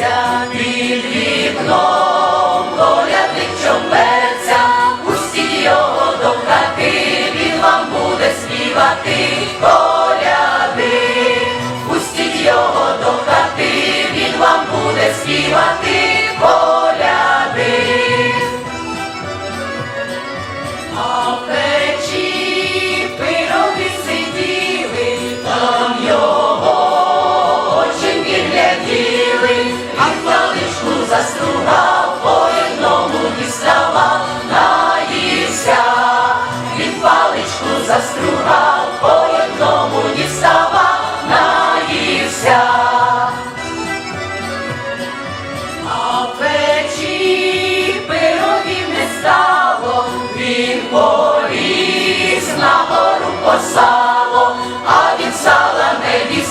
샤 По одному дістава наївся. А ввечі пирогів не стало, він поліз на гору по сало, а від сала не дістав.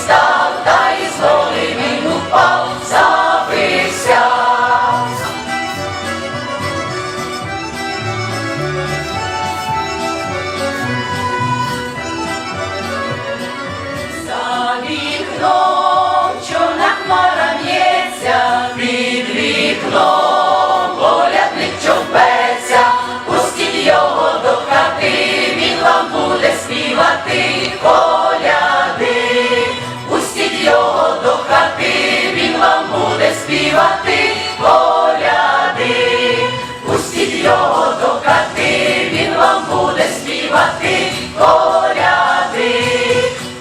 співати коляди,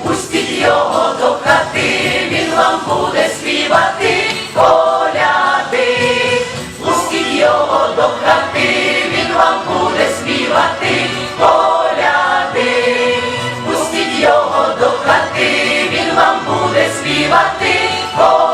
пустіть його до хати, він вам буде співати коляди, пустіть його до хати, він вам буде співати коляди, пустіть його до хати, він вам буде співати коляди.